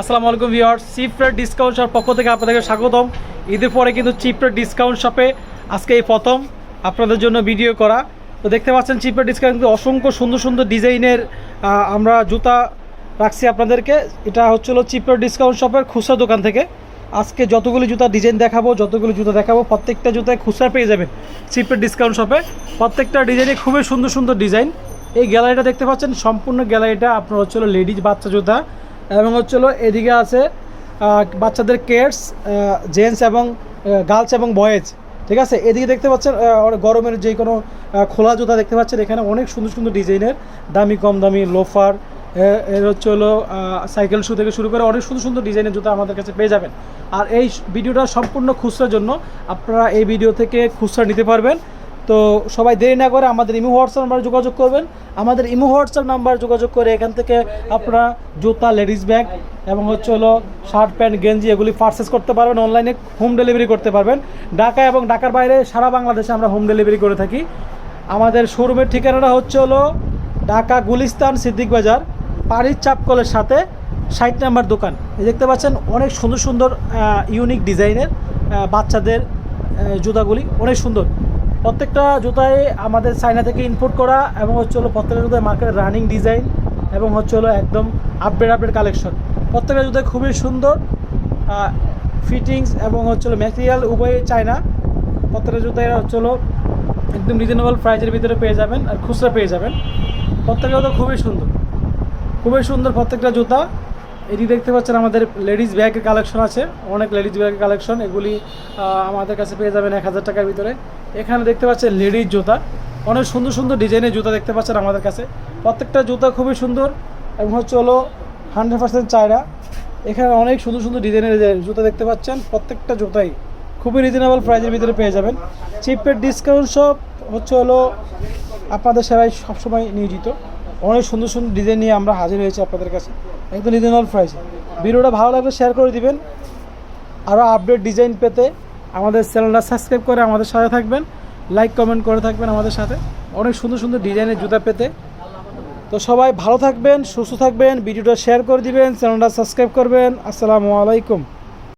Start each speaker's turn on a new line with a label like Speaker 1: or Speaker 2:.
Speaker 1: আসসালামু আলাইকুম viewer চিপরের discount shop পক্ষ থেকে আপনাদেরকে স্বাগতম। ঈদের পরে কিন্তু চিপরের ডিসকাউন্ট শপে আজকে এই প্রথম আপনাদের জন্য ভিডিও করা। তো দেখতে পাচ্ছেন চিপরের ডিসকাউন্ট কিন্তু অসংখ্য সুন্দর সুন্দর ডিজাইনের আমরা জুতা রাখছি আপনাদেরকে। এটা হচ্ছিল চিপরের ডিসকাউন্ট শপের খুচরা দোকান থেকে। আজকে যতগুলি জুতা ডিজাইন দেখাবো, যতগুলি জুতা দেখাবো, প্রত্যেকটা জুতায় খুচরা পেয়ে যাবেন চিপের ডিসকাউন্ট শপে প্রত্যেকটা ডিজাইনে খুবই সুন্দর সুন্দর ডিজাইন। এই গ্যালারিটা দেখতে পাচ্ছেন, সম্পূর্ণ গ্যালারিটা আপনার হচ্ছিল লেডিজ বাচ্চা জুতা। এবং হচ্ছে হলো এদিকে আছে বাচ্চাদের কেয়ার্স জেন্টস এবং গার্লস এবং বয়েজ ঠিক আছে? এদিকে দেখতে পাচ্ছেন গরমের যে কোনো খোলা জুতা দেখতে পাচ্ছেন, এখানে অনেক সুন্দর সুন্দর ডিজাইনের, দামি কম দামি লোফার এর হচ্ছে হলো সাইকেল শু থেকে শুরু করে অনেক সুন্দর সুন্দর ডিজাইনের জুতা আমাদের কাছে পেয়ে যাবেন। আর এই ভিডিওটা সম্পূর্ণ খুচরার জন্য, আপনারা এই ভিডিও থেকে খুচরা নিতে পারবেন। তো সবাই দেরি না করে আমাদের ইমো হোয়াটসঅ্যাপ নাম্বারে যোগাযোগ করবেন। আমাদের ইমো হোয়াটসঅ্যাপ নাম্বার যোগাযোগ করে এখান থেকে আপনারা জুতা, লেডিস ব্যাগ এবং হচ্ছে হলো শার্ট, প্যান্ট, গেঞ্জি এগুলি পারচেস করতে পারবেন অনলাইনে হোম ডেলিভারি করতে পারবেন। ঢাকা এবং ঢাকার বাইরে সারা বাংলাদেশে আমরা হোম ডেলিভারি করে থাকি। আমাদের শোরুমের ঠিকানাটা হচ্ছে হলো ঢাকা গুলিস্তান সিদ্দিক বাজার পাড়ির চাপকলের সাথে ষাট নাম্বার দোকান। দেখতে পাচ্ছেন, অনেক সুন্দর সুন্দর ইউনিক ডিজাইনের বাচ্চাদের জুতাগুলি অনেক সুন্দর। প্রত্যেকটা জুতায় আমাদের চায়না থেকে ইম্পোর্ট করা এবং হচ্ছে হলো প্রত্যেকটা জুতায় মার্কেটের রানিং ডিজাইন এবং হচ্ছে হলো একদম আপডেট আপডেট কালেকশন প্রত্যেকটা জুতায় খুবই সুন্দর ফিটিংস এবং হচ্ছে হলো ম্যাটেরিয়াল উভয় চায়না। প্রত্যেকটা জুতায় হচ্ছে হলো একদম রিজনেবল প্রাইজের ভিতরে পেয়ে যাবেন আর খুচরা পেয়ে যাবেন। প্রত্যেকটা জুতা খুবই সুন্দর। খুবই সুন্দর প্রত্যেকটা জুতা। এটি দেখতে পাচ্ছেন আমাদের লেডিস ব্যাগের কালেকশন আছে, অনেক লেডিস ব্যাগের কালেকশন। এগুলি আমাদের কাছে পেয়ে যাবেন এক হাজার টাকার ভিতরে। এখানে দেখতে পাচ্ছেন লেডিস জুতা। অনেক সুন্দর সুন্দর ডিজাইনের জুতা দেখতে পাচ্ছেন আমাদের কাছে। প্রত্যেকটা জুতা খুবই সুন্দর এবং হচ্ছে হলো হান্ড্রেড পার্সেন্ট চায়না। এখানে অনেক সুন্দর সুন্দর ডিজাইনের জুতা দেখতে পাচ্ছেন, প্রত্যেকটা জুতাই খুবই রিজনেবল প্রাইজের ভিতরে পেয়ে যাবেন। চিপের ডিসকাউন্ট সব হচ্ছে হলো আপনাদের সেবায় সবসময় নিয়োজিত। অনেক সুন্দর সুন্দর ডিজাইন নিয়ে আমরা হাজির হয়েছি আপনাদের কাছে। একদম রিজনেবল প্রাইসে ভিডিওটা ভালো লাগলে শেয়ার করে দিবেন। আরও আপডেট ডিজাইন পেতে আমাদের চ্যানেলটা সাবস্ক্রাইব করে আমাদের সাথে থাকবেন। লাইক কমেন্ট করে থাকবেন আমাদের সাথে। অনেক সুন্দর সুন্দর ডিজাইনের জুতা পেতে। তো সবাই ভালো থাকবেন, সুস্থ থাকবেন। ভিডিওটা শেয়ার করে দিবেন চ্যানেলটা সাবস্ক্রাইব করবেন। আসসালামু আলাইকুম।